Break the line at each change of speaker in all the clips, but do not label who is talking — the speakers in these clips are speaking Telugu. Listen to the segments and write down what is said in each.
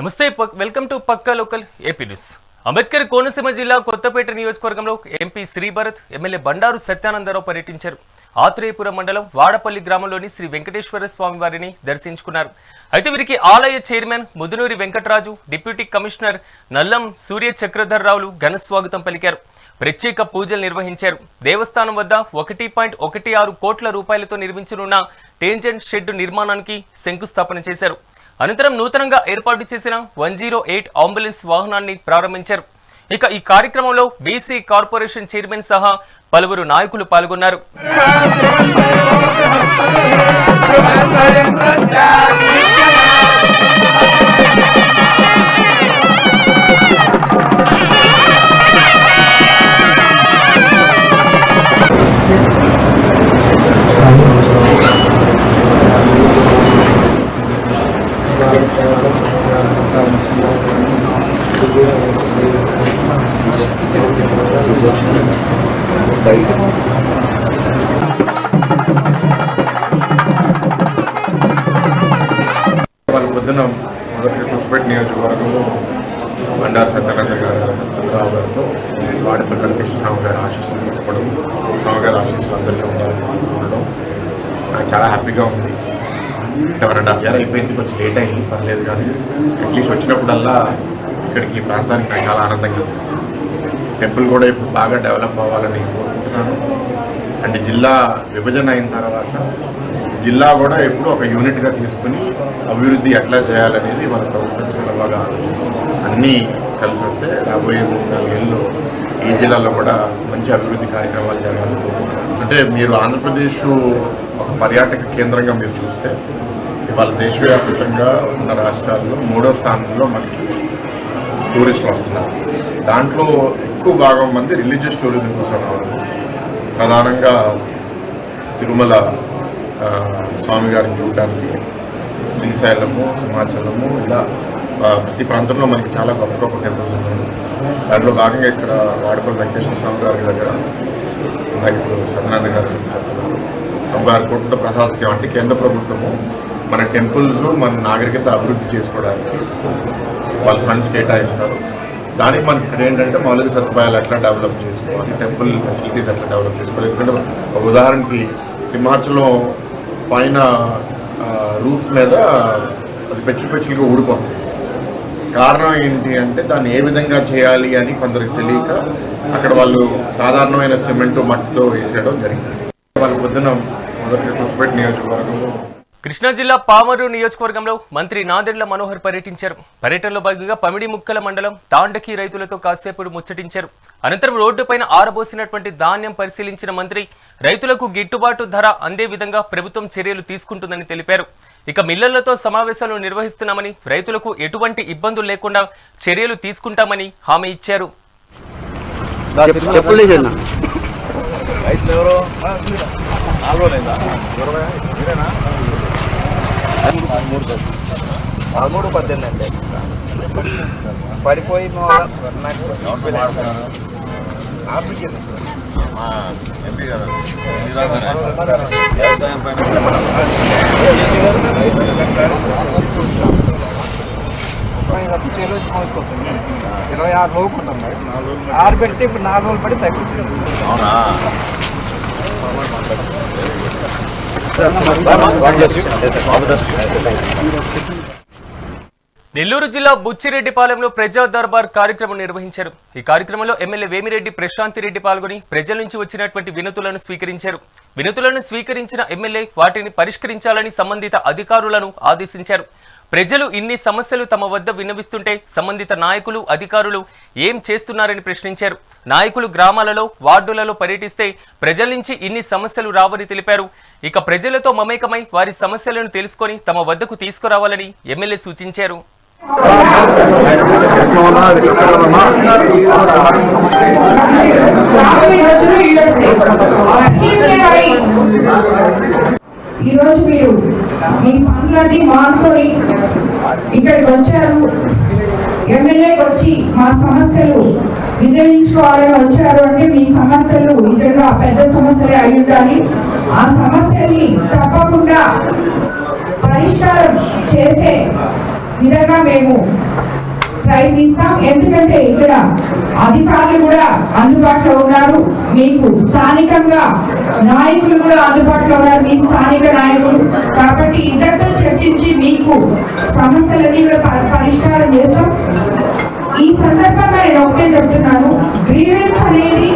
నమస్తే పక్- welcome to Pakka local AP news. Ambedkar Konaseema జిల్లా కొత్తపేట నియోజకవర్గంలో ఎంపీ శ్రీభరత్ ఎమ్మెల్యే బండారు సత్యానందరావు పర్యటించారు. ఆత్రేయపురం మండలం వాడపల్లి గ్రామంలోని శ్రీ వెంకటేశ్వర స్వామి వారిని దర్శించుకున్నారు. అయితే వీరికి ఆలయ chairman Mudunuri Venkataraju deputy commissioner Nallam Surya చక్రధర్రావులు ఘన స్వాగతం పలికారు. ప్రత్యేక పూజలు నిర్వహించారు. దేవస్థానం వద్ద ఒకటి పాయింట్ ఒకటి ఆరు కోట్ల రూపాయలతో నిర్మించనున్న టేంజెంట్ షెడ్ నిర్మాణానికి శంకుస్థాపన చేశారు. అనంతరం నూతనంగా ఏర్పాటు చేసిన వన్ జీరో ఎయిట్ అంబులెన్స్ వాహనాన్ని ప్రారంభించారు ఇక ఈ కార్యక్రమంలో బీసీ కార్పొరేషన్ చైర్మన్ సహా పలువురు నాయకులు పాల్గొన్నారు
వచ్చినప్పుడల్లా ఇక్కడికి ఈ ప్రాంతానికి నాకు చాలా ఆనందంగా అనిపిస్తుంది. టెంపుల్ కూడా ఇప్పుడు బాగా డెవలప్ అవ్వాలని కోరుకుంటున్నాను. అండ్ జిల్లా విభజన అయిన తర్వాత జిల్లా కూడా ఎప్పుడు ఒక యూనిట్గా తీసుకుని అభివృద్ధి ఎట్లా చేయాలనేది మన ప్రభుత్వం చాలా బాగా అన్నీ కలిసి వస్తే రాబోయే మూడు నాలుగేళ్ళు ఈ జిల్లాలో కూడా మంచి అభివృద్ధి కార్యక్రమాలు జరగాలి అంటే మీరు ఆంధ్రప్రదేశ్ ఒక పర్యాటక కేంద్రంగా మీరు చూస్తే ఇవాళ దేశవ్యాప్తంగా ఉన్న రాష్ట్రాల్లో మూడో స్థానంలో మనకి టూరిస్టులు వస్తున్నారు. దాంట్లో ఎక్కువ భాగం మంది రిలీజియస్ టూరిజం కోసం రావడం ప్రధానంగా తిరుమల స్వామి గారిని చూడడానికి శ్రీశైలము సింహాచలము ఇలా ప్రతి ప్రాంతంలో మనకి చాలా గొప్ప గొప్ప టెంపుల్స్ ఉన్నాయి. దాంట్లో భాగంగా ఇక్కడ వాడపల్లి వెంకటేశ్వర స్వామి గారి దగ్గర ఇప్పుడు సదానంద గారు చెప్తున్నారు. తొంభై ఆరు కోట్ల ప్రసాదం అంటే కేంద్ర ప్రభుత్వము. మన టెంపుల్స్ మన నాగరికత అభివృద్ధి చేసుకోవడానికి వాళ్ళు ఫండ్స్ కేటాయిస్తారు. దానికి మనకి ఇక్కడ ఏంటంటే మౌలిక సదుపాయాలు ఎట్లా డెవలప్ చేసుకోవాలి టెంపుల్ ఫెసిలిటీస్ ఎట్లా డెవలప్ చేసుకోవాలి. ఎందుకంటే ఒక ఉదాహరణకి సింహాచలం పైన రూఫ్ మీద అది పెచ్చులు పెచ్చులుగా ఊడిపోతుంది. కారణం ఏంటి అంటే దాన్ని ఏ విధంగా చేయాలి అని కొందరికి తెలియక అక్కడ వాళ్ళు సాధారణమైన సిమెంట్ మట్టితో వేసేయడం జరిగింది. వాళ్ళ పొద్దున మొదటి కొత్తపేట నియోజకవర్గంలో
కృష్ణా జిల్లా పామరు నియోజకవర్గంలో మంత్రి నాదెండ్ల మనోహర్ పర్యటించారు. పర్యటనలో భాగంగా పమిడి ముక్కల మండలం తాండకి రైతులతో కాసేపుడు ముచ్చటించారు. అనంతరం రోడ్డుపైన ఆరబోసినటువంటి ధాన్యం పరిశీలించిన మంత్రి రైతులకు గిట్టుబాటు ధర అందే విధంగా ప్రభుత్వం చర్యలు తీసుకుంటుందని తెలిపారు. ఇక మిల్లర్లతో సమావేశాలు నిర్వహిస్తున్నామని రైతులకు ఎటువంటి ఇబ్బందులు లేకుండా చర్యలు తీసుకుంటామని హామీ ఇచ్చారు.
తీసేనా
పదమూడు పద్దెనిమిది అండి పడిపోయి ఇరవై ఆరు రోజులు ఆరు పెడితే ఇప్పుడు నాలుగు రోజులు పడి తగ్గించారు
నెల్లూరు జిల్లా బుచ్చిరెడ్డిపాలెంలో ప్రజా దర్బార్ కార్యక్రమం నిర్వహించారు. ఈ కార్యక్రమంలో ఎమ్మెల్యే వేమిరెడ్డి ప్రశాంతి రెడ్డి పాల్గొని ప్రజల నుంచి వచ్చినటువంటి వినతులను స్వీకరించారు. వినతులను స్వీకరించిన ఎమ్మెల్యే వాటిని పరిష్కరించాలని సంబంధిత అధికారులను ఆదేశించారు. ప్రజలు ఇన్ని సమస్యలు తమ వద్ద విన్నవిస్తుంటే సంబంధిత నాయకులు అధికారులు ఏం చేస్తున్నారని ప్రశ్నించారు నాయకులు గ్రామాలలో వార్డులలో పర్యటిస్తే ప్రజల నుంచి ఇన్ని సమస్యలు రావని తెలిపారు ఇక ప్రజలతో మమేకమై వారి సమస్యలను తెలుసుకొని తమ వద్దకు తీసుకురావాలని ఎమ్మెల్యే సూచించారు
ఈరోజు మీరు మీ పనులన్నీ మానుకొని ఇక్కడికి వచ్చారు. ఎమ్మెల్యేకి వచ్చి మా సమస్యలు వినియోగించుకోవాలని వచ్చారు అంటే మీ సమస్యలు నిజంగా పెద్ద సమస్యలే అయి ఉండాలి. ఆ సమస్యల్ని తప్పకుండా పరిష్కారం చేసే విధంగా మేము ప్రయత్నిస్తాం. ఎందుకంటే ఇక్కడ అధికారులు కూడా అందుబాటులో ఉన్నారు. మీకు స్థానికంగా నాయకులు కూడా అందుబాటులో ఉన్నారు. మీ స్థానిక నాయకులు. కాబట్టి ఇద్దరితో చర్చించి మీకు సమస్యలన్నీ కూడా పరిష్కారం చేస్తాం. ఈ సందర్భంగా నేను ఒకటే చెప్తున్నాను. గ్రీవెన్స్ అనేది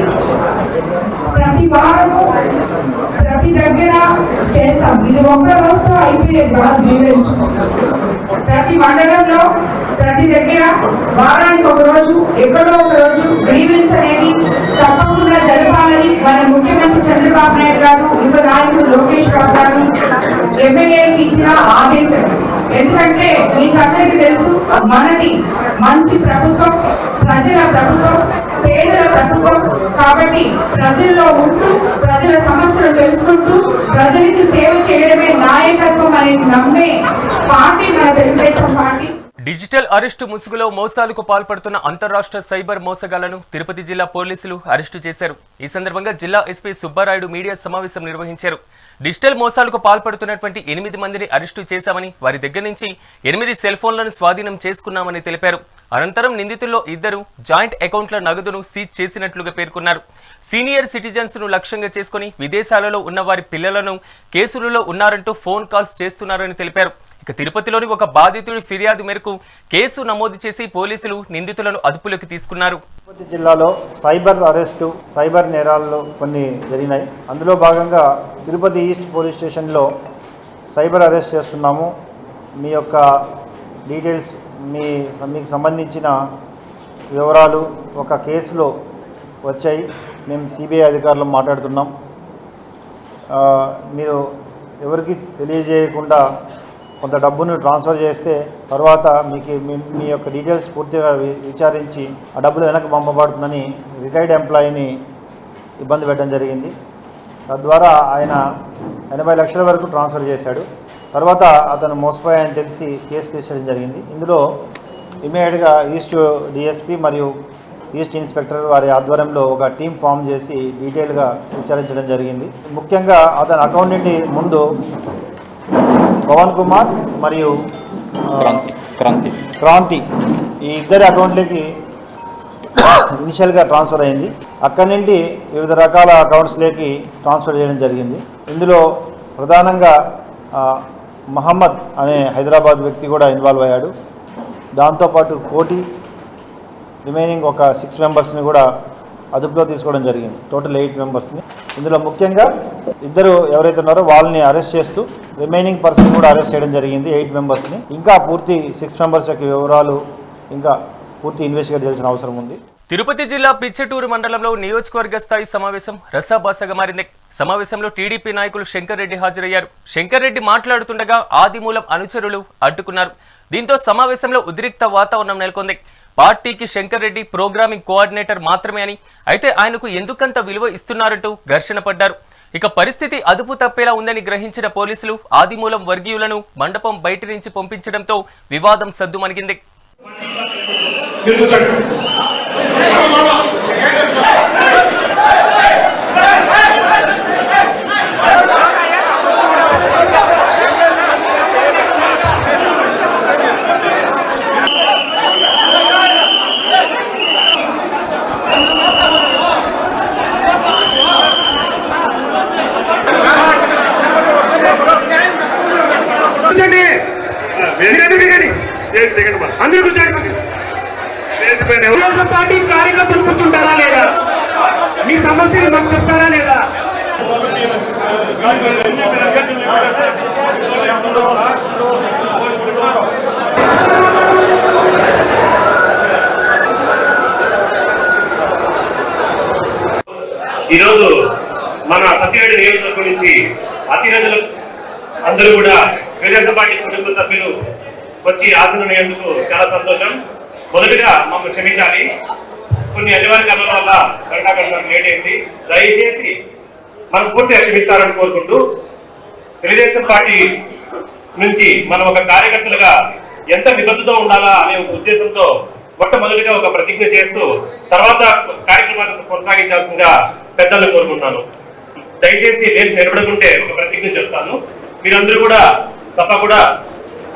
ప్రతి వారము ప్రతి దగ్గర చేస్తాం. ఇది ఒక్క రోజుతో అయిపోయేది కాదు గ్రీవెన్స్ ప్రతి మండలంలో ప్రతి దగ్గర వారానికి ఒక రోజు ఎక్కడో ఒక రోజు గ్రీవెన్స్ అనేది తప్పకుండా జరపాలని మన ముఖ్యమంత్రి చంద్రబాబు నాయుడు గారు యువ నాయకుడు లోకేష్ బాబు గారు ఎమ్మెల్యేకి ఇచ్చిన ఆదేశం. ఎందుకంటే మీకు అందరికీ తెలుసు మనది మంచి ప్రభుత్వం ప్రజల ప్రభుత్వం పేదల ప్రభుత్వం. ప్రజల్లో ఉంటూ ప్రజల సమస్యలు తెలుసుకుంటూ ప్రజలకి సేవ చేయడమే నాయకత్వం అనేది నమ్మే పార్టీ మన తెలుగుదేశం పార్టీ.
డిజిటల్ అరెస్టు ముసుగులో మోసాలకు పాల్పడుతున్న అంతరాష్ట్ర సైబర్ మోసగాళ్ళను తిరుపతి జిల్లా పోలీసులు అరెస్టు చేశారు. ఈ సందర్భంగా జిల్లా ఎస్పీ సుబ్బారాయుడు మీడియా సమావేశం నిర్వహించారు. డిజిటల్ మోసాలకు పాల్పడుతున్నటువంటి ఎనిమిది మందిని అరెస్టు చేశామని వారి దగ్గర నుంచి ఎనిమిది సెల్ ఫోన్లను స్వాధీనం చేసుకున్నామని తెలిపారు. అనంతరం నిందితుల్లో ఇద్దరు జాయింట్ అకౌంట్ల నగదును సీజ్ చేసినట్లుగా పేర్కొన్నారు. సీనియర్ సిటిజన్స్ను లక్ష్యంగా చేసుకుని విదేశాలలో ఉన్న వారి పిల్లలను కేసులలో ఉన్నారంటూ ఫోన్ కాల్స్ చేస్తున్నారని తెలిపారు. ఇక తిరుపతిలోని ఒక బాధితుడి ఫిర్యాదు మేరకు కేసు నమోదు చేసి పోలీసులు నిందితులను అదుపులోకి తీసుకున్నారు.
తిరుపతి జిల్లాలో సైబర్ అరెస్టు సైబర్ నేరాల్లో కొన్ని జరిగినాయి. అందులో భాగంగా తిరుపతి ఈస్ట్ పోలీస్ స్టేషన్లో సైబర్ అరెస్ట్ చేస్తున్నాము. మీ యొక్క డీటెయిల్స్ మీ మీకు సంబంధించిన వివరాలు ఒక కేసులో వచ్చాయి. మేము సిబిఐ అధికారులు మాట్లాడుతున్నాం. మీరు ఎవరికి తెలియజేయకుండా కొంత డబ్బును ట్రాన్స్ఫర్ చేస్తే తర్వాత మీకు మీ మీ యొక్క డీటెయిల్స్ పూర్తిగా విచారించి ఆ డబ్బులు వెనక్కి పంపబడుతుందని రిటైర్డ్ ఎంప్లాయీని ఇబ్బంది పెట్టడం జరిగింది. తద్వారా ఆయన ఎనభై లక్షల వరకు ట్రాన్స్ఫర్ చేశాడు. తర్వాత అతను మోసపోయాయని తెలిసి కేసు తీసుకోవడం జరిగింది. ఇందులో ఇమీడియట్గా ఈస్ట్ డిఎస్పీ మరియు ఈస్ట్ ఇన్స్పెక్టర్ వారి ఆధ్వర్యంలో ఒక టీం ఫామ్ చేసి డీటెయిల్గా విచారించడం జరిగింది. ముఖ్యంగా అతని అకౌంట్ నుండి ముందు పవన్ కుమార్ మరియు
క్రాంతి క్రాంతి.
ఈ ఇద్దరి అకౌంట్లకి ఇనిషియల్గా ట్రాన్స్ఫర్ అయింది. అక్కడి నుండి వివిధ రకాల అకౌంట్స్లోకి ట్రాన్స్ఫర్ చేయడం జరిగింది. ఇందులో ప్రధానంగా మహమ్మద్ అనే హైదరాబాద్ వ్యక్తి కూడా ఇన్వాల్వ్ అయ్యాడు. దాంతోపాటు కోటి రిమైనింగ్ ఒక సిక్స్ మెంబర్స్ని కూడా అదుపులో తీసుకోవడం జరిగింది. టోటల్ ఎయిట్ మెంబర్స్ని ఇందులో ముఖ్యంగా ఇద్దరు ఎవరైతే ఉన్నారో వాళ్ళని అరెస్ట్ చేస్తూ రిమైనింగ్ పర్సన్ కూడా అరెస్ట్ చేయడం జరిగింది. ఎయిట్ మెంబర్స్ని ఇంకా పూర్తి సిక్స్ మెంబర్స్ యొక్క వివరాలు ఇంకా పూర్తి ఇన్వెస్టిగేట్ చేయాల్సిన అవసరం ఉంది.
తిరుపతి జిల్లా పిచ్చటూరు మండలంలో నియోజకవర్గ స్థాయి సమావేశం రసాబాసగా మారింది. సమావేశంలో టీడీపీ నాయకులు శంకర్ రెడ్డి హాజరయ్యారు. శంకర్ రెడ్డి మాట్లాడుతుండగా ఆదిమూలం అనుచరులు అడ్డుకున్నారు. దీంతో సమావేశంలో ఉద్రిక్త వాతావరణం నెలకొంది. పార్టీకి శంకర్ రెడ్డి ప్రోగ్రామింగ్ కోఆర్డినేటర్ మాత్రమే అని. అయితే ఆయనకు ఎందుకంత విలువ ఇస్తున్నారంటూ ఘర్షణ పడ్డారు. ఇక పరిస్థితి అదుపు తప్పేలా ఉందని గ్రహించిన పోలీసులు ఆదిమూలం వర్గీయులను మండపం బయట నుంచి పంపించడంతో వివాదం సద్దుమణిగింది
కూర్చోండి దిగండి దిగండి స్టేజ్ దిగండి అందరూ కూర్చోండి. స్టేజ్ పైన పార్టీ కార్యకర్తలు కూర్చుంటారా లేదా? మీ సమస్యలు మాకు చెప్తారా లేదా?
ఈరోజు మన సత్యవేడి నియోజకవర్గం నుంచి అతిరథులు అందరూ కూడా తెలుగుదేశం పార్టీ కుటుంబ సభ్యులు వచ్చి ఆశనయ్యేందుకు చాలా సంతోషం. మొదటిగా మమ్మల్ని క్షమించాలి. కొన్ని అనివార్య కారణాల వల్ల గంటాగంట లేట్ అయింది. దయచేసి మనస్ఫూర్తిగా క్షమిస్తారని కోరుకుంటూ తెలుగుదేశం పార్టీ నుంచి మనం ఒక కార్యకర్తలుగా ఎంత నిబద్ధతో ఉండాలా అనే ఒక ఉద్దేశంతో మొట్టమొదటిగా ఒక ప్రతిజ్ఞ చేస్తూ తర్వాత కార్యక్రమాన్ని కొనసాగించాల్సిందిగా పెద్దలు కోరుకుంటున్నాను. దయచేసి లేచి నిలబడుకుంటే ఒక ప్రతిజ్ఞ చెప్తాను. మీరందరూ కూడా తప్పకుండా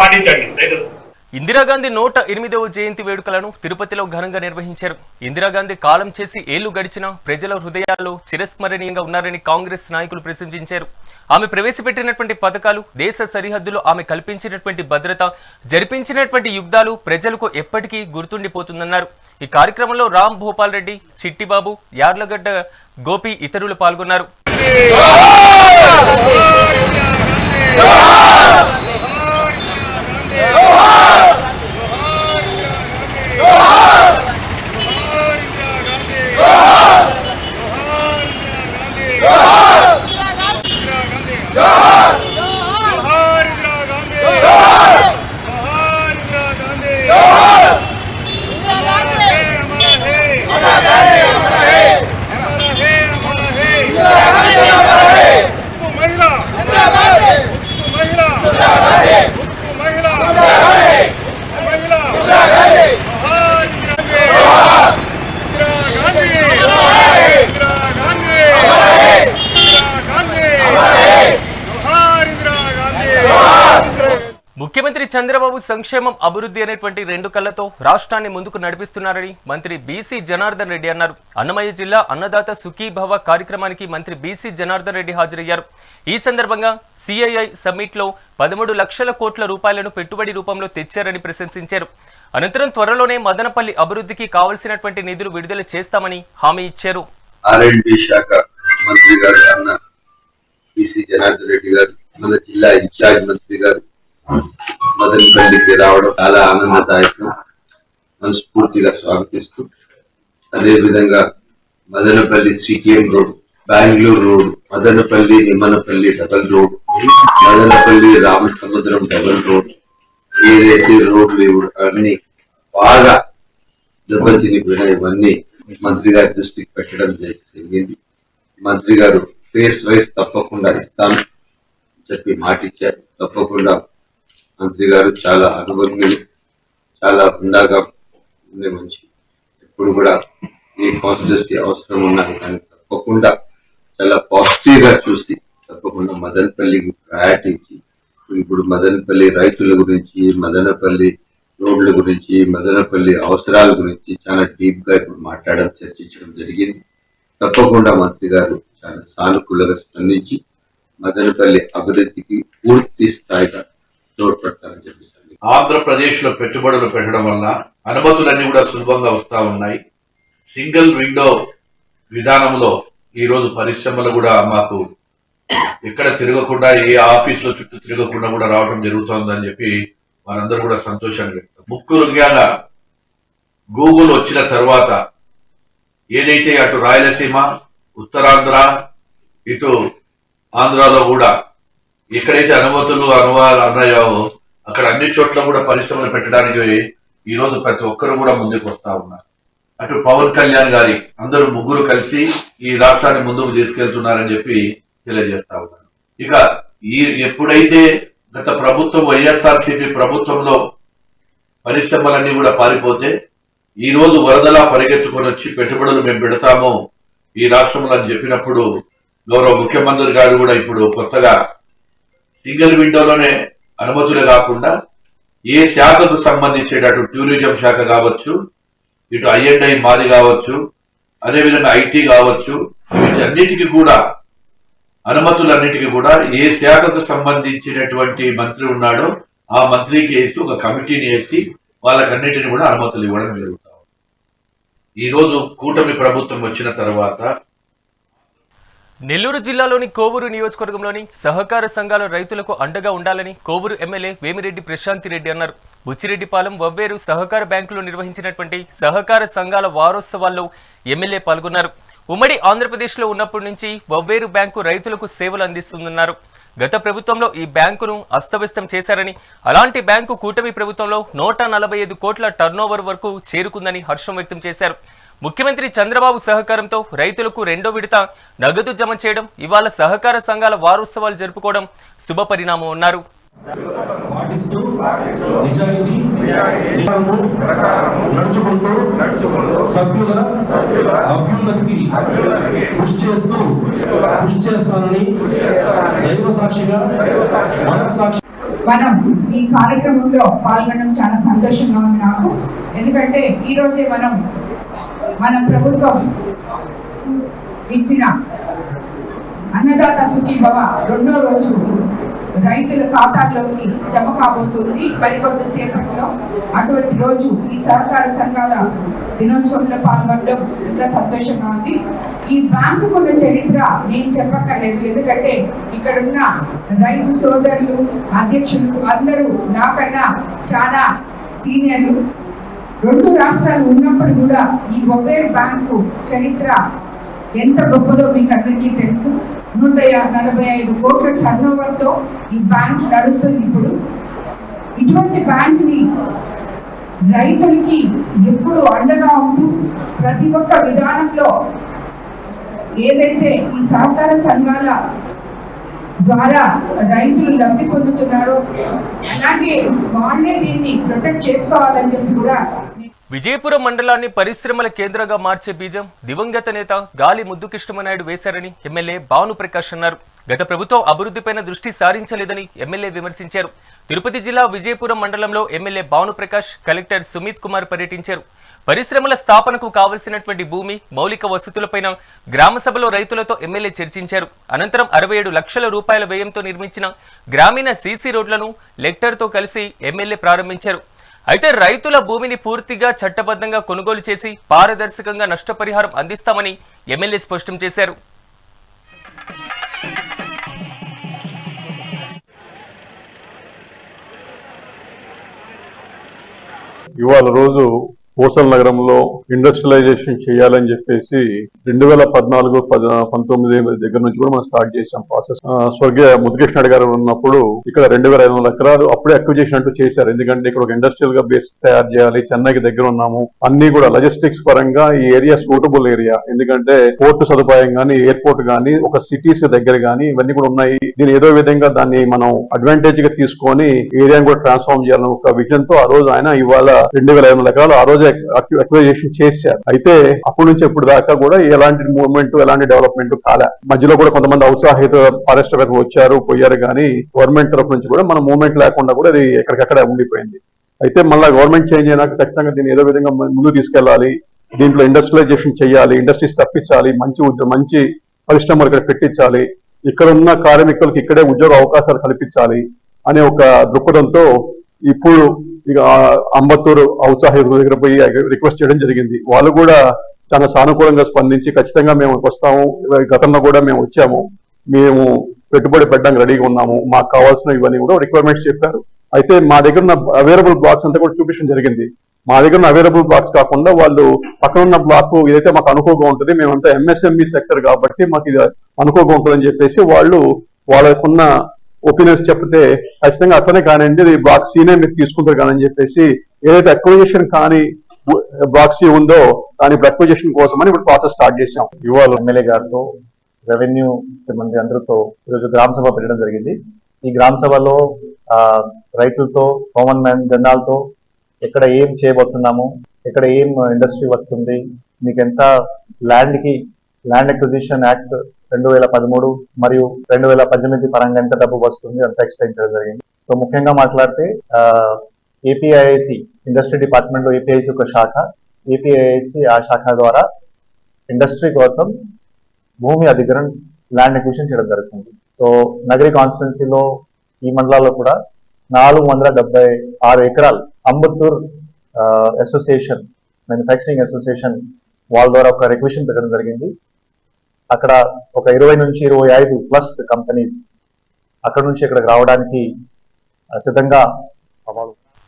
పాటించండి. దయచేసి
ఇందిరాగాంధీ నూట ఎనిమిదవ జయంతి వేడుకలను తిరుపతిలో ఘనంగా నిర్వహించారు. ఇందిరాగాంధీ కాలం చేసి ఏళ్ళు గడిచినా ప్రజల హృదయాల్లో చిరస్మరణీయంగా ఉన్నారని కాంగ్రెస్ నాయకులు ప్రశంసించారు. ఆమె ప్రవేశపెట్టినటువంటి పథకాలు దేశ సరిహద్దులో ఆమె కల్పించినటువంటి భద్రత జరిపించినటువంటి యుద్ధాలు ప్రజలకు ఎప్పటికీ గుర్తుండిపోతుందన్నారు. ఈ కార్యక్రమంలో రామ్ భూపాల్ రెడ్డి చిట్టిబాబు యార్లగడ్డ గోపి ఇతరులు పాల్గొన్నారు. చంద్రబాబు సంక్షేమం అభివృద్ధి అనేటువంటి రెండు కళ్ళతో రాష్ట్రాన్ని ముందుకు నడిపిస్తున్నారని మంత్రి బీసీ జనార్దన్ రెడ్డి అన్నారు. అన్నమయ్య జిల్లా అన్నదాత సుఖీభవ కార్యక్రమానికి మంత్రి బీసీ జనార్దన్ రెడ్డి హాజరయ్యారు. ఈ సందర్భంగా సిఐఐ సమ్మిట్లో పదమూడు లక్షల కోట్ల రూపాయలను పెట్టుబడి రూపంలో తెచ్చారని ప్రశంసించారు. అనంతరం త్వరలోనే మదనపల్లి అభివృద్ధికి కావలసినటువంటి నిధులు విడుదల చేస్తామని హామీ ఇచ్చారు.
శాఖ మంత్రి గారు అన్న జనార్దన్ రెడ్డి గారు మన జిల్లా ఇన్ఛార్జ్ మంత్రి గారు మదనపల్లికి రావడం చాలా ఆనందదాయకం. మనస్ఫూర్తిగా స్వాగతిస్తూ అదే విధంగా Madanapalle CTM road Bengaluru road Madanapalle Nimmanapalle double road Madanapalle Ramasamudram double road ఏదైతే రోడ్లు అన్ని బాగా దెబ్బతినిపోయినా ఇవన్నీ మంత్రి గారి దృష్టికి పెట్టడం జరిగింది. మంత్రి గారు ఫేస్ వైస్ తప్పకుండా ఇస్తాను చెప్పి మాట ఇచ్చారు తప్పకుండా మంత్రి గారు చాలా అనుభవజ్ఞులు చాలా హుందాగా ఉండే మంచి ఎప్పుడు కూడా ఏ కాన్స్టిట్యూన్సీ అవసరం ఉన్నా కానీ తప్పకుండా చాలా పాజిటివ్గా చూసి తప్పకుండా మదనపల్లికి ప్రయారిటీ ఇచ్చి ఇప్పుడు మదనపల్లి రైతుల గురించి మదనపల్లి రోడ్ల గురించి మదనపల్లి అవసరాల గురించి చాలా డీప్గా ఇప్పుడు మాట్లాడడం చర్చించడం జరిగింది. తప్పకుండా మంత్రి గారు చాలా సానుకూలంగా స్పందించి మదనపల్లి అభివృద్ధికి పూర్తి స్థాయిగా తోడ్పడతారని చెప్పేసి
ఆంధ్రప్రదేశ్లో పెట్టుబడులు పెట్టడం వల్ల అనుమతులన్నీ కూడా సులభంగా వస్తూ ఉన్నాయి. సింగిల్ విండో విధానంలో ఈరోజు పరిశ్రమలు కూడా మాకు ఎక్కడ తిరగకుండా ఏ ఆఫీసులో చుట్టూ తిరగకుండా కూడా రావడం జరుగుతోందని చెప్పి వారందరూ కూడా సంతోషంగా వ్యక్తం. ముఖ్యంగా గూగుల్ వచ్చిన తర్వాత ఏదైతే అటు రాయలసీమ ఉత్తరాంధ్ర ఇటు ఆంధ్రాలో కూడా ఎక్కడైతే అనుమతులు అనువాలు అన్నాయో అక్కడ అన్ని చోట్ల కూడా పరిశ్రమలు పెట్టడానికి ఈ రోజు ప్రతి ఒక్కరు కూడా ముందుకు వస్తా ఉన్నారు. అటు పవన్ కళ్యాణ్ గారి అందరూ ముగ్గురు కలిసి ఈ రాష్ట్రాన్ని ముందుకు తీసుకెళ్తున్నారని చెప్పి తెలియజేస్తా ఉన్నారు. ఇక ఈ ఎప్పుడైతే గత ప్రభుత్వం వైఎస్ఆర్సీపీ ప్రభుత్వంలో పరిశ్రమలన్నీ కూడా పారిపోతే ఈ రోజు వరదలా పరిగెత్తుకొని వచ్చి పెట్టుబడులు మేము పెడతాము ఈ రాష్ట్రంలో అని చెప్పినప్పుడు గౌరవ ముఖ్యమంత్రి గారు కూడా ఇప్పుడు కొత్తగా సింగిల్ విండోలోనే అనుమతులు కాకుండా ఏ శాఖకు సంబంధించి అటు టూరిజం శాఖ కావచ్చు ఇటు ఐఎన్ఐ మాది కావచ్చు అదేవిధంగా ఐటీ కావచ్చు వీటన్నిటికీ కూడా అనుమతులన్నిటికీ కూడా ఏ శాఖకు సంబంధించినటువంటి మంత్రి ఉన్నాడో ఆ మంత్రికి వేసి ఒక కమిటీని వేసి వాళ్ళకన్నిటిని కూడా అనుమతులు ఇవ్వడం జరుగుతా ఈరోజు కూటమి ప్రభుత్వం వచ్చిన తర్వాత
నెల్లూరు జిల్లాలోని కోవూరు నియోజకవర్గంలోని సహకార సంఘాల రైతులకు అండగా ఉండాలని కోవూరు ఎమ్మెల్యే వేమిరెడ్డి ప్రశాంతి రెడ్డి అన్నారు. బుచ్చిరెడ్డిపాలెం వవ్వేరు సహకార బ్యాంకులో నిర్వహించినటువంటి సహకార సంఘాల వారోత్సవాల్లో ఎమ్మెల్యే పాల్గొన్నారు. ఉమ్మడి ఆంధ్రప్రదేశ్లో ఉన్నప్పటి నుంచి వవ్వేరు బ్యాంకు రైతులకు సేవలు అందిస్తుందన్నారు. గత ప్రభుత్వంలో ఈ బ్యాంకును అస్తవ్యస్తం చేశారని అలాంటి బ్యాంకు కూటమి ప్రభుత్వంలో నూట నలభై ఐదు కోట్ల టర్నోవర్ వరకు చేరుకుందని హర్షం వ్యక్తం చేశారు. ముఖ్యమంత్రి చంద్రబాబు సహకారంతో రైతులకు రెండో విడత నగదు జమ చేయడం ఇవాళ సహకార సంఘాల వారోత్సవాలు జరుపుకోవడం శుభ పరిణామం అన్నారు
నడుచుకుంటూ సభ్యుల అభ్యున్నతికి కృషి చేస్తూ కృషి చేస్తానని దైవ సాక్షిగా మనస్సాక్షి
మనం ఈ కార్యక్రమంలో పాల్గొనడం చాలా సంతోషంగా ఉంది నాకు. ఎందుకంటే ఈ రోజే మనం మన ప్రభుత్వం ఇచ్చిన అన్నదాత సుఖీభవ రెండో రోజు రైతుల ఖాతాల్లోకి జమ కాబోతుంది. మరికొద్ది సేపట్లో అటువంటి రోజు ఈ సహకార సంఘాల దినోత్సవంలో పాల్గొనడం ఇంకా సంతోషంగా ఉంది. ఈ బ్యాంకుకున్న చరిత్ర నేను చెప్పక్కర్లేదు. ఎందుకంటే ఇక్కడున్న రైతు సోదరులు అధ్యక్షులు అందరూ నాకన్నా చాలా సీనియర్లు. రెండు రాష్ట్రాలు ఉన్నప్పుడు కూడా ఈ ఒవేర్ బ్యాంకు చరిత్ర ఎంత గొప్పదో మీకు అందరికీ తెలుసు. నూట నలభై ఐదు కోట్ల టర్న్ ఓవర్తో ఈ బ్యాంక్ నడుస్తుంది ఇప్పుడు. ఇటువంటి బ్యాంక్ని రైతులకి ఎప్పుడు అండగా ఉంటూ ప్రతి ఒక్క విధానంలో ఏదైతే ఈ సహకార సంఘాల ద్వారా రైతులు లబ్ధి పొందుతున్నారో అలాగే వాళ్ళే దీన్ని ప్రొటెక్ట్ చేసుకోవాలని చెప్పి కూడా
విజయపురం మండలాన్ని పరిశ్రమల కేంద్రంగా మార్చే బీజం దివంగత నేత గాలి ముద్దుకృష్ణమనాయుడు వేశారని ఎమ్మెల్యే భానుప్రకాష్ అన్నారు. గత ప్రభుత్వం అభివృద్ధిపైన దృష్టి సారించలేదని ఎమ్మెల్యే విమర్శించారు. తిరుపతి జిల్లా విజయపురం మండలంలో ఎమ్మెల్యే భానుప్రకాష్ కలెక్టర్ సుమిత్ కుమార్ పర్యటించారు. పరిశ్రమల స్థాపనకు కావలసినటువంటి భూమి మౌలిక వసతులపైన గ్రామసభలో రైతులతో ఎమ్మెల్యే చర్చించారు. అనంతరం అరవై ఏడు లక్షల రూపాయల వ్యయంతో నిర్మించిన గ్రామీణ సీసీ రోడ్లను లెక్టర్తో కలిసి ఎమ్మెల్యే ప్రారంభించారు. అయితే రైతుల భూమిని పూర్తిగా చట్టబద్ధంగా కొనుగోలు చేసి పారదర్శకంగా నష్టపరిహారం అందిస్తామని ఎమ్మెల్యే స్పష్టం చేశారు.
ఇవాళ రోజు కోసల్ నగరంలో ఇండస్ట్రియలైజేషన్ చేయాలని చెప్పేసి రెండు వేల పద్నాలుగు పంతొమ్మిది దగ్గర నుంచి కూడా మనం స్టార్ట్ చేసాం ప్రాసెస్ స్వర్గీయ ముద్దుకృష్ణ గారు ఉన్నప్పుడు ఇక్కడ రెండు వేల ఐదు వందల ఎకరాలు అప్పుడే అక్విజేషన్ అంటూ చేశారు. ఎందుకంటే ఇక్కడ ఒక ఇండస్ట్రియల్గా బేస్ తయారు చేయాలి చెన్నైకి దగ్గర ఉన్నాము. అన్ని కూడా లాజిస్టిక్స్ పరంగా ఈ ఏరియా సూటబుల్ ఏరియా ఎందుకంటే పోర్టు సదుపాయం గానీ ఎయిర్పోర్ట్ గానీ ఒక సిటీస్ దగ్గర గానీ ఇవన్నీ కూడా ఉన్నాయి. దీని ఏదో విధంగా దాన్ని మనం అడ్వాంటేజ్గా తీసుకొని ఏరియాను కూడా ట్రాన్స్ఫార్మ్ చేయాలని ఒక విజన్తో ఆ రోజు ఆయన ఇవాళ రెండు వేల ఐదు వందల ఎకరాలు ఆ రోజు అక్విజేషన్ చేశారు. అయితే అప్పటి నుంచి ఇప్పుడు దాకా కూడా ఎలాంటి మూవ్మెంట్ ఎలాంటి డెవలప్మెంట్ కాలే. మధ్యలో కూడా కొంతమంది ఔత్సాహిత పారిశ్రామికవేత్తలు వచ్చారు పోయారు. కానీ గవర్నమెంట్ తరఫు నుంచి కూడా మన మూవ్మెంట్ లేకుండా కూడా అది ఎక్కడికక్కడ ఉండిపోయింది. అయితే మళ్ళీ గవర్నమెంట్ చేంజ్ అయినాక ఖచ్చితంగా దీన్ని ఏదో విధంగా ముందు తీసుకెళ్ళాలి దీంట్లో ఇండస్ట్రియలైజేషన్ చేయాలి ఇండస్ట్రీస్ తప్పించాలి మంచి మంచి పరిశ్రమలు ఇక్కడ పెట్టించాలి. ఇక్కడ ఉన్న కార్మికులకు ఇక్కడే ఉద్యోగ అవకాశాలు కల్పించాలి అనే ఒక దృక్పథంతో ఇప్పుడు ఇక అంబత్తూరు ఔత్సాహికుల దగ్గర పోయి రిక్వెస్ట్ చేయడం జరిగింది. వాళ్ళు కూడా చాలా సానుకూలంగా స్పందించి ఖచ్చితంగా మేము వస్తాము. గతంలో కూడా మేము వచ్చాము. మేము పెట్టుబడి పెట్టడానికి రెడీగా ఉన్నాము. మాకు కావాల్సిన ఇవన్నీ కూడా రిక్వైర్మెంట్స్ చెప్పారు. అయితే మా దగ్గర ఉన్న అవైలబుల్ బ్లాక్స్ అంతా కూడా చూపించడం జరిగింది. మా దగ్గర ఉన్న అవైలబుల్ బ్లాక్స్ కాకుండా వాళ్ళు పక్కన ఉన్న బ్లాక్ ఏదైతే మాకు అనుకోగా ఉంటుంది మేమంతా ఎంఎస్ఎంఈ సెక్టర్ కాబట్టి మాకు ఇది అనుకోగా ఉంటుందని చెప్పేసి వాళ్ళు వాళ్ళకున్న ఒపీనియన్స్ చెప్తే ఖచ్చితంగా అట్లనే కానివ్వండి ఇది బ్లాక్ సీనే మీరు తీసుకుంటారు కానీ చెప్పేసి ఏదైతే అక్విజిషన్ కానీ బ్లాక్ సి ఉందో దాని ఇప్పుడు అక్విజిషన్ కోసం అని ఇప్పుడు ప్రాసెస్ స్టార్ట్ చేసాం ఇవాళ
ఎమ్మెల్యే గారితో రెవెన్యూ సిబ్బంది అందరితో ఈరోజు గ్రామ సభ పెట్టడం జరిగింది. ఈ గ్రామ సభలో రైతులతో కామన్ మ్యాన్ జనాలతో ఎక్కడ ఏం చేయబోతున్నాము ఎక్కడ ఏం ఇండస్ట్రీ వస్తుంది మీకు ఎంత ల్యాండ్కి ల్యాండ్ అక్విజిషన్ యాక్ట్ రెండు వేల పదమూడు మరియు రెండు వేల పద్దెనిమిది పరంగా ఎంత డబ్బు వస్తుంది అంత ఎక్స్ప్లెయిన్ చేయడం జరిగింది. సో ముఖ్యంగా మాట్లాడితే ఏపీఐఐసి ఇండస్ట్రీ డిపార్ట్మెంట్లో ఏపీఐసి ఒక శాఖ. ఏపీఐఐసి ఆ శాఖ ద్వారా ఇండస్ట్రీ కోసం భూమి అధిగ్రహం ల్యాండ్ అక్విజిషన్ చేయడం జరుగుతుంది. సో నగరి కాన్స్టిట్యున్సీలో ఈ మండలాల్లో కూడా నాలుగు వందల డెబ్బై ఆరు ఎకరాలు అంబత్తూర్ అసోసియేషన్ మ్యానుఫ్యాక్చరింగ్ అసోసియేషన్ వాళ్ళ ద్వారా ఒక రిక్వెషన్ పెట్టడం జరిగింది. అక్కడ ఒక ఇరవై నుంచి ఇరవై ఐదు ప్లస్ కంపెనీస్ అక్కడ నుంచి ఇక్కడికి రావడానికి సిద్ధంగా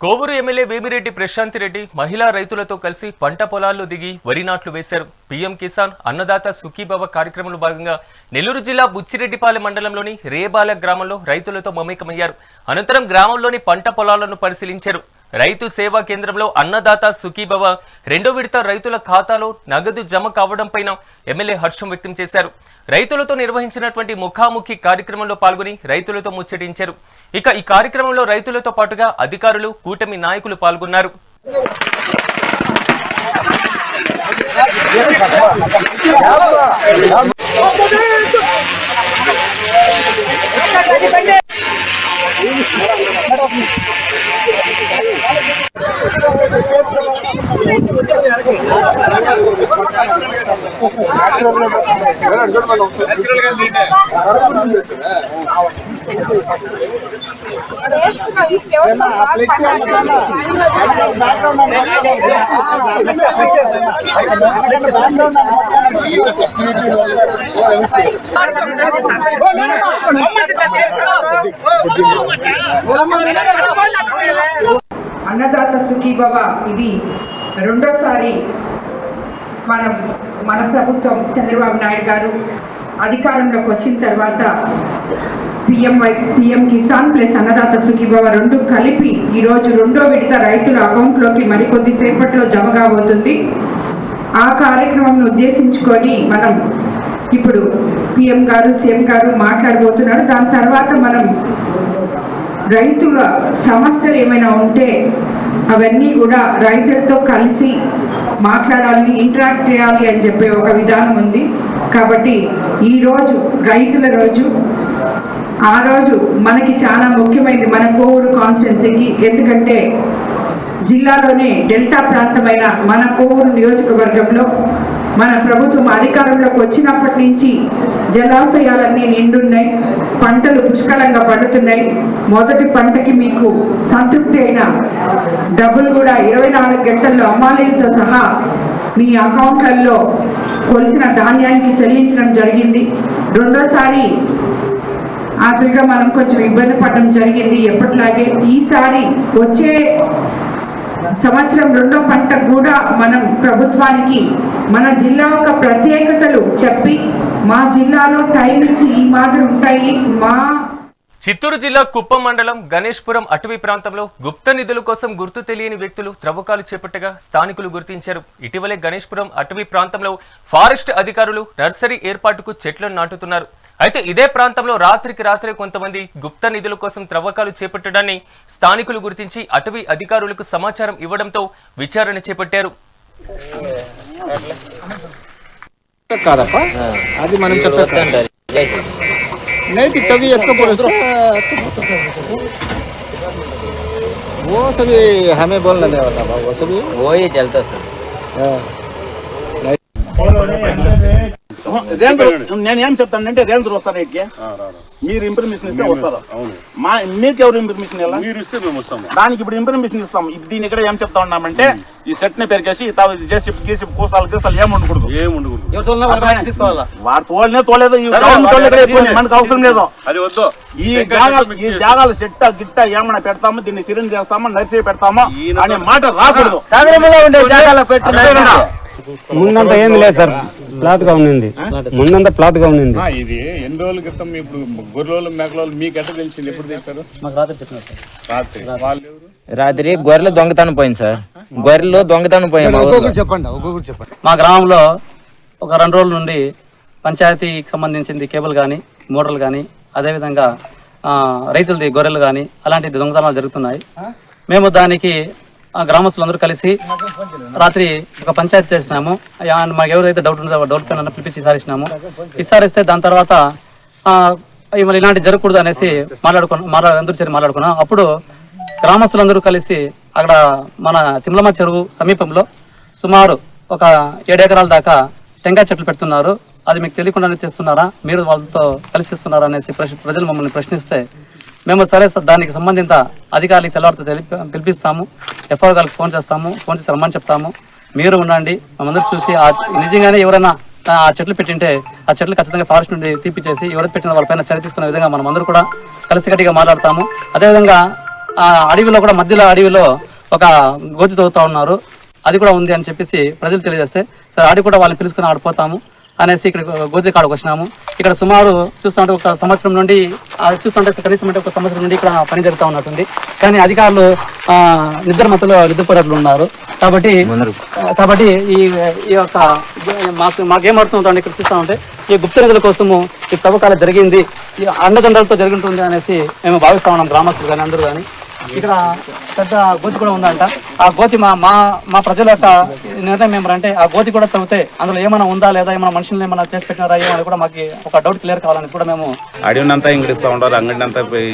కోవూరు ఎమ్మెల్యే వేమిరెడ్డి ప్రశాంత్ రెడ్డి మహిళా రైతులతో కలిసి పంట పొలాల్లో దిగి వరి నాట్లు వేశారు. పీఎం కిసాన్ అన్నదాత సుఖీభవ కార్యక్రమంలో భాగంగా నెల్లూరు జిల్లా బుచ్చిరెడ్డిపాలెం మండలంలోని రేబాల గ్రామంలో రైతులతో మమేకమయ్యారు. అనంతరం గ్రామంలోని పంట పొలాలను పరిశీలించారు. రైతు సేవా కేంద్రంలో అన్నదాత సుఖీభవ రెండో విడత రైతుల ఖాతాలో నగదు జమ కావడం పైన ఎమ్మెల్యే హర్షం వ్యక్తం చేశారు. రైతులతో నిర్వహించినటువంటి ముఖాముఖి కార్యక్రమంలో పాల్గొని రైతులతో ముచ్చటించారు. ఇక ఈ కార్యక్రమంలో రైతులతో పాటుగా అధికారులు కూటమి నాయకులు పాల్గొన్నారు.
நேச்சுரல் గా అన్నదాత సుఖీభవ ఇది రెండోసారి మనం మన ప్రభుత్వం చంద్రబాబు నాయుడు గారు అధికారంలోకి వచ్చిన తర్వాత PM Y PM Kisan plus Annadata Sukhibhava రెండు కలిపి ఈరోజు రెండో విడత రైతుల అకౌంట్లోకి మరికొద్ది సేపట్లో జమ కాబోతుంది. ఆ కార్యక్రమం ఉద్దేశించుకొని మనం ఇప్పుడు పిఎం గారు సీఎం గారు మాట్లాడబోతున్నారు. దాని తర్వాత మనం రైతుల సమస్యలు ఏమైనా ఉంటే అవన్నీ కూడా రైతులతో కలిసి మాట్లాడాలి ఇంటరాక్ట్ చేయాలి అని చెప్పే ఒక విధానం ఉంది. కాబట్టి ఈరోజు రైతుల రోజు ఆ రోజు మనకి చాలా ముఖ్యమైనది మన కోవూరు కాన్స్టిట్యున్సీకి. ఎందుకంటే జిల్లాలోనే డెల్టా ప్రాంతమైన మన కోవూరు నియోజకవర్గంలో మన ప్రభుత్వం అధికారంలోకి వచ్చినప్పటి నుంచి జలాశయాలన్నీ నిండున్నాయి పంటలు పుష్కలంగా పండుతున్నాయి. మొదటి పంటకి మీకు సంతృప్తి అయిన డబ్బులు కూడా ఇరవై నాలుగు గంటల్లో అమ్మాలీలతో సహా మీ అకౌంట్లలో కొలిసిన ధాన్యానికి చెల్లించడం జరిగింది. రెండోసారి యాక్చువల్గా మనం కొంచెం ఇబ్బంది పడడం జరిగింది. ఎప్పటిలాగే ఈసారి వచ్చే సంవత్సరం రెండో పంట కూడా మనం ప్రభుత్వానికి మన జిల్లా యొక్క ప్రత్యేకతలు చెప్పి మా జిల్లాలో టైమింగ్స్ ఈ మాదిరి ఉంటాయి. మా
చిత్తూరు జిల్లా కుప్పం మండలం గణేష్పురం అటవీ ప్రాంతంలో గుప్త నిధుల కోసం గుర్తు తెలియని వ్యక్తులు త్రవ్వకాలు చేపట్టగా స్థానికులు గుర్తించారు. ఇటీవలే గణేష్పురం అటవీ ప్రాంతంలో ఫారెస్ట్ అధికారులు నర్సరీ ఏర్పాటుకు చెట్లను నాటుతున్నారు. అయితే ఇదే ప్రాంతంలో రాత్రికి రాత్రే కొంతమంది గుప్త నిధుల కోసం త్రవ్వకాలు చేపట్టడాన్ని స్థానికులు గుర్తించి అటవీ అధికారులకు సమాచారం ఇవ్వడంతో విచారణ చేపట్టారు.
కాదప్ప? అది మనం చెప్పాం नहीं तबीयत तभी पुरस्कार वो सभी हमें बोलने वाला वो सभी
वही चलता सर
हाँ
నేను ఏం చెప్తానంటే రేంద్ర వస్తారు ఇక్కడికి? మీరు ఇన్ఫర్మేషన్ ఇస్తే వస్తారు? మా మీకు ఎవరు ఇన్ఫర్మేషన్ ఇలా మీరు ఇస్తే మేము వస్తాము. దానికి ఇప్పుడు ఇన్ఫర్మేషన్ ఇస్తాం దీని ఇక్కడ ఏం చెప్తా ఉన్నామంటే ఈ సెట్ని పెరిగేసి చేసి గీసి కూసాలు గీసాలు ఏం ఉండకూడదు. ఏం ఉండకూడదు.
తీసుకోవాలా?
వాడు తోలనే తోలేదు. మనకు అవసరం లేదు.
అది వద్దు.
ఈ జాగాలు ఈ జాగాలు సెట్ట గిట్ట ఏమైనా పెడతామో? దీన్ని సిరింజ్ చేస్తామో? నర్సరీ పెడతామో? అనే మాట రాకూడదు.
సాగరంలో ఉండే జాగాలో పెట్టిన
ముందంతా ఏం లేదు సార్. ఫ్లాట్గా ఉన్నింది. ముందంతా ఫ్లాట్గా ఉన్నింది.
ఇది ఎన్ని రోజుల క్రితం ఇప్పుడు గొర్రెలు మేకలు మీకు ఎట్లా తెలిసింది? ఎప్పుడు తెచ్చారు రాత్రి వాళ్ళు
రాత్రి గొర్రెలు దొంగతనం పోయింది సార్. గొర్రెలు దొంగతనం పోయింది మా ఊర్లో.
చెప్పండి ఒక్కొక్కరు చెప్పండి.
మా గ్రామంలో ఒక రెండు రోజుల నుండి పంచాయతీకి సంబంధించింది కేబుల్ కానీ మోటార్లు కానీ అదేవిధంగా ఆ, రైతులది గొర్రెలు కానీ అలాంటి దొంగతనాలు జరుగుతున్నాయి. మేము దానికి గ్రామస్తులందరూ కలిసి రాత్రి ఒక పంచాయతీ చేసినాము. మాకు ఎవరైతే డౌట్ ఉందో డౌట్ పైన పిలిపించి విసారించినాము విసారిస్తే దాని తర్వాత మళ్ళీ ఇలాంటి జరగకూడదు అనేసి మాట్లాడుకున్నాం మాట్లా అందరూ చేరి మాట్లాడుకున్నాం. అప్పుడు గ్రామస్తులందరూ కలిసి అక్కడ మన తిమ్లమ్మ చెరువు సమీపంలో సుమారు ఒక ఏడు ఎకరాల దాకా టెంకాయ చెట్లు పెడుతున్నారు. అది మీకు తెలియకుండానే చేస్తున్నారా మీరు వాళ్ళతో కలిసి ఇస్తున్నారా అనేసి ప్రజలు మమ్మల్ని ప్రశ్నిస్తే మేము సరే సార్ దానికి సంబంధిత అధికారులకు తెల్లవారితో తెలిపి పిలిపిస్తాము. ఎఫ్ఆర్ గారికి ఫోన్ చేస్తాము ఫోన్ చేసి రమ్మని చెప్తాము. మీరు ఉండండి మమ్మల్ని చూసి ఆ నిజంగానే ఎవరైనా ఆ చెట్లు పెట్టింటే ఆ చెట్లు ఖచ్చితంగా ఫారెస్ట్ నుండి తీపిచ్చేసి ఎవరైతే పెట్టిన వాళ్ళపైన చర్య తీసుకునే విధంగా మనం అందరూ కూడా కలిసికట్టిగా మాట్లాడతాము. అదేవిధంగా ఆ అడవిలో కూడా మధ్యలో అడవిలో ఒక గోతి తవ్వుతూ ఉన్నారు. అది కూడా ఉంది అని చెప్పేసి ప్రజలు తెలియజేస్తే సరే ఆడి కూడా వాళ్ళని పిలుచుకుని ఆడిపోతాము. అనేసి ఇక్కడ గోతి కాడకు వచ్చినాము. ఇక్కడ సుమారు చూస్తుంటే ఒక సంవత్సరం నుండి చూస్తుంటే కనీసం అంటే ఒక సంవత్సరం నుండి ఇక్కడ పని జరుగుతూ ఉన్నట్టుంది. కానీ అధికారులు ఆ, నిద్ర మత్తులో నిద్రపోయేట్లు ఉన్నారు. కాబట్టి కాబట్టి ఈ ఈ యొక్క మాకు మాకేమవుతుందంటే ఇక్కడ చూస్తా ఉంటే ఈ గుప్త నిధుల కోసము ఈ తవ్వకాలు జరిగింది. ఈ అండదండలతో జరుగుతుంది అనేసి మేము భావిస్తా ఉన్నాం గ్రామస్తులు కానీ అందరూ కానీ. ఇక్కడ పెద్ద గోతి కూడా ఉందంట. ఆ గోతి మా మా మా ప్రజల యొక్క నిర్ణయం ఏమంటే ఆ గోతి కూడా తవ్వితే అందులో ఏమైనా ఉందా లేదా ఏమైనా మనుషులను ఏమైనా చేసి పెట్టినారా ఏమో అని కూడా మాకు ఒక డౌట్ క్లియర్ కావాలని కూడా మేము
అడవినంతా ఇంగిడిస్తూ ఉండాలి అంగడినంతా పోయి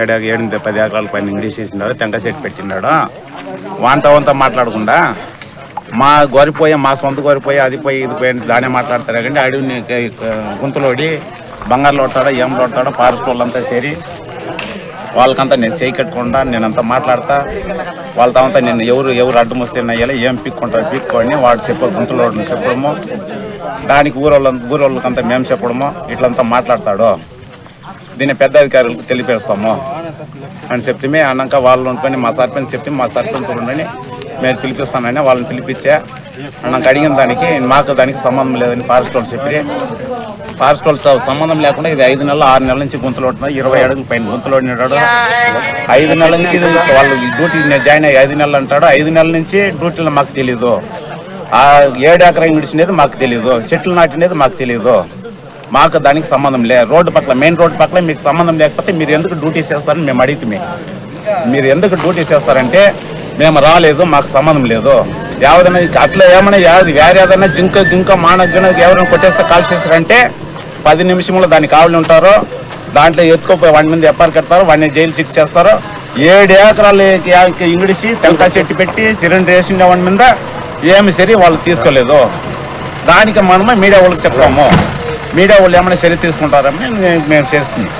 ఏడు ఏడు పది ఎకరాల పైన ఇంగిడేసేసినాడు తెంక చెట్టు పెట్టినాడు వాంతా వంతా మాట్లాడకుండా మా గొరిపోయి మా సొంత గోరిపోయి అది పోయి ఇది పోయి దానే మాట్లాడతారు. కానీ అడవిని గుంతలోడి బంగారు పడతాడో ఏం పడతాడో ఫారెస్ట్ వాళ్ళంతా చేరి వాళ్ళకంతా నేను చేయి కట్టుకుంటా నేనంతా మాట్లాడతా. వాళ్ళతో అంతా నేను ఎవరు ఎవరు అడ్డం వస్తే ఏం పిక్కుంటారు? పిక్కొని వాడు చెప్ప గుంతలో చెప్పడము. దానికి ఊరోళ్ళ ఊరోళ్ళకంతా మేము చెప్పడము. ఇట్లంతా మాట్లాడతాడు. దీన్ని పెద్ద అధికారులకు తెలిపేస్తాము అని చెప్తే అన్నాక వాళ్ళు ఉండుకొని మా సర్పంచ్ చెప్తే మా సర్పంచ్ ఉండని మేము పిలిపిస్తామని వాళ్ళని పిలిపించే. అన్నాక అడిగిన దానికి మాకు దానికి సంబంధం లేదని ఫారెస్ట్ వాళ్ళు చెప్పి స- సంబంధం లేకుండా ఇది ఐదు నెలలు ఆరు నెలల నుంచి గుంతలు ఉంటున్నాయి ఇరవై అడుగుల పైన గుంతలు ఐదు నెలల నుంచి వాళ్ళు డ్యూటీ జాయిన్ అయ్యి ఐదు నెలలు అంటాడు. ఐదు నెలల నుంచి డ్యూటీలో మాకు తెలీదు. ఆ ఏడు ఎకరం ఇడిచినది మాకు తెలియదు చెట్లు నాటినది మాకు తెలియదు మాకు దానికి సంబంధం లే రోడ్డు పక్కల మెయిన్ రోడ్డు పక్కల మీకు సంబంధం లేకపోతే మీరు ఎందుకు డ్యూటీ చేస్తారని మేము అడిగితే మీరు ఎందుకు డ్యూటీ చేస్తారంటే మేము రాలేదు మాకు సంబంధం లేదు. ఎవరైనా అట్లా ఏమైనా యాది వేరే ఏదైనా జింక జింక మాన గిన ఎవరైనా కొట్టేస్తే కాల్ చేస్తారంటే పది నిమిషంలో దానికి కావాలి ఉంటారు. దాంట్లో ఎత్తుకోపోయి వాడి మీద ఎఫ్ఐఆర్ కడతారు. వాడిని జైలు శిక్ష చేస్తారు. ఏడు ఎకరాలు ఇంగిడిసి తెలకా చెట్టు పెట్టి సిలిండర్ వేసిన వాడి మీద ఏమి సరి వాళ్ళు తీసుకోలేదు. దానికి మనమే మీడియా వాళ్ళకి చెప్తాము. మీడియా వాళ్ళు ఏమైనా చర్య తీసుకుంటారని మేము చేస్తుంది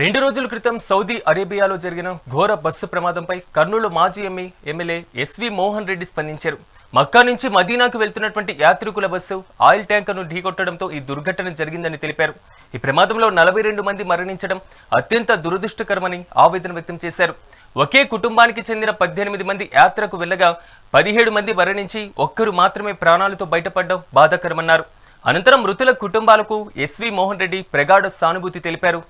రెండు రోజుల క్రితం సౌదీ అరేబియాలో జరిగిన ఘోర బస్సు ప్రమాదంపై కర్నూలు మాజీ ME MLA SV Mohan Reddy స్పందించారు. మక్కా నుంచి మదీనాకు వెళ్తున్నటువంటి యాత్రికుల బస్సు ఆయిల్ ట్యాంకర్ను ఢీకొట్టడంతో ఈ దుర్ఘటన జరిగిందని తెలిపారు. ఈ ప్రమాదంలో నలభై రెండు మంది మరణించడం అత్యంత దురదృష్టకరమని ఆవేదన వ్యక్తం చేశారు. ఒకే కుటుంబానికి చెందిన పద్దెనిమిది మంది యాత్రకు వెళ్ళగా పదిహేడు మంది మరణించి ఒక్కరు మాత్రమే ప్రాణాలతో బయటపడడం బాధాకరమన్నారు. అనంతరం మృతుల కుటుంబాలకు ఎస్వి మోహన్ రెడ్డి ప్రగాఢ సానుభూతి తెలిపారు.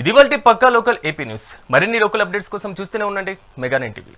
ఇది వంటి పక్కా లోకల్ ఏపీ న్యూస్. మరిన్ని లోకల్ అప్డేట్స్ కోసం చూస్తూనే ఉండండి. Mega nine TV.